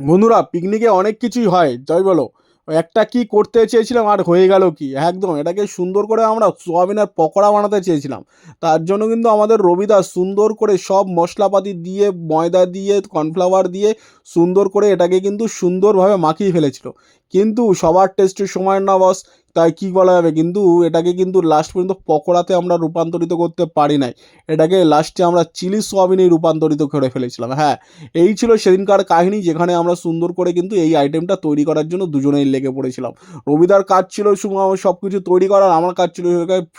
বন্ধুরা পিকনিকে অনেক কিছুই হয় যাই বলো। একটা কি করতে চেয়েছিলাম আর হয়ে গেল কি? একদম, এটাকে সুন্দর করে আমরা সোয়াবিনের পকোড়া বানাতে চেয়েছিলাম। তার জন্য কিন্তু আমাদের রবিদা সুন্দর করে সব মশলাপাতি দিয়ে, ময়দা দিয়ে কর্নফ্লাওয়ার দিয়ে সুন্দর করে এটাকে কিন্তু সুন্দরভাবে মাখিয়ে ফেলেছিল। কিন্তু সবার টেস্টের সময় না বস তাই কি বলা যাবে? কিন্তু এটাকে কিন্তু লাস্ট পর্যন্ত পকোড়াতে আমরা রূপান্তরিত করতে পারি নাই। এটাকে লাস্টে আমরা চিলি সোয়াবিনে রূপান্তরিত করে ফেলেছিলাম। হ্যাঁ এই ছিল সেদিনকার কাহিনী, যেখানে আমরা সুন্দর করে কিন্তু এই আইটেমটা তৈরি করার জন্য দুজনেই লেগে পড়েছিলাম। রবিদার কাজ ছিল সব কিছু তৈরি করার, আমার কাজ ছিল,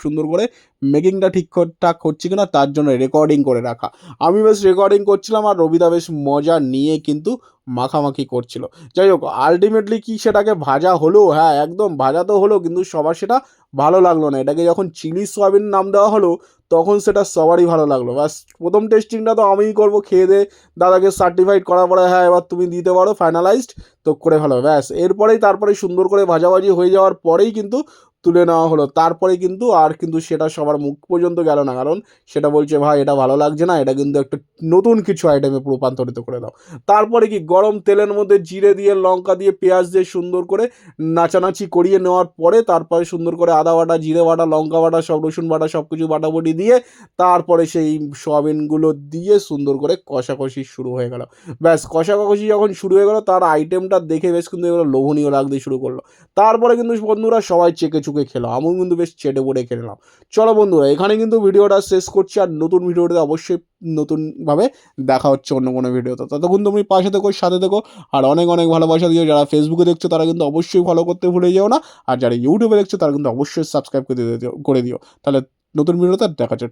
সুন্দর করে মেকিংটা ঠিকঠাক হচ্ছে কিনা তার জন্য রেকর্ডিং করে রাখা। আমি বেশ রেকর্ডিং করছিলাম আর রবিদা বেশ মজা নিয়ে কিন্তু মাখামাখি করছিল। যাই হোক আলটিমেটলি কি সেটাকে ভাজা হলো? হ্যাঁ একদম ভাজা তো হলো, কিন্তু সবার সেটা ভালো লাগল না। এটাকে যখন চিলি সোয়াবিন নাম দেওয়া হলো, তখন সেটা সবারই ভালো লাগল। ব্যাস, প্রথম টেস্টিংটা তো আমিই করব, খেয়ে দে। দাদাকে সার্টিফাইড করার পরে হ্যাঁ এবার তুমি দিতে পারো ফাইনালাইজড তো করে ফেলো। ব্যাস, এরপরেই তারপরে সুন্দর করে ভাজাভাজি হয়ে যাওয়ার পরেই কিন্তু তুলে নেওয়া হলো। তারপরে কিন্তু আর কিন্তু সেটা সবার মুখ পর্যন্ত গেল না। কারণ সেটা বলছে, ভাই, এটা ভালো লাগছে না, এটা কিন্তু একটা নতুন কিছু আইটেমে রূপান্তরিত করে দাও। তারপরে কি, গরম তেলের মধ্যে জিরে দিয়ে, লঙ্কা দিয়ে, পেঁয়াজ দিয়ে সুন্দর করে নাচানাচি করিয়ে নেওয়ার পরে তারপরে সুন্দর করে আদা বাটা, জিরে বাটা, লঙ্কা বাটা, সব রসুন বাটা, সব কিছু বাটাবটি দিয়ে তারপরে সেই সোয়াবিনগুলো দিয়ে সুন্দর করে কষাকষি শুরু হয়ে গেল। ব্যাস, কষাকষি যখন শুরু হয়ে গেল, তার আইটেমটা দেখে বেশ কিন্তু এগুলো লোভনীয় লাগতে শুরু করল। তারপরে কিন্তু বন্ধুরা সবাই চেকে চুকে খেলো আমিও কিন্তু বেশ চেটে পড়ে খেলাম চলো বন্ধুরা, এখানে কিন্তু ভিডিওটা শেষ করছি, আর নতুন ভিডিওটাতে অবশ্যই নতুনভাবে দেখা হচ্ছে অন্য কোনো ভিডিওতে। ততক্ষণ তুমি পাশে থেকো, সাথে থেকো, আর অনেক অনেক ভালোবাসা দিও। যারা ফেসবুকে দেখছ, তারা কিন্তু অবশ্যই ফলো করতে ভুলে যেও না, আর যারা ইউটিউবে দেখছ, তারা কিন্তু অবশ্যই সাবস্ক্রাইব করে দিও করে দিও। তাহলে নতুন ভিডিওতে দেখা যাচ্ছে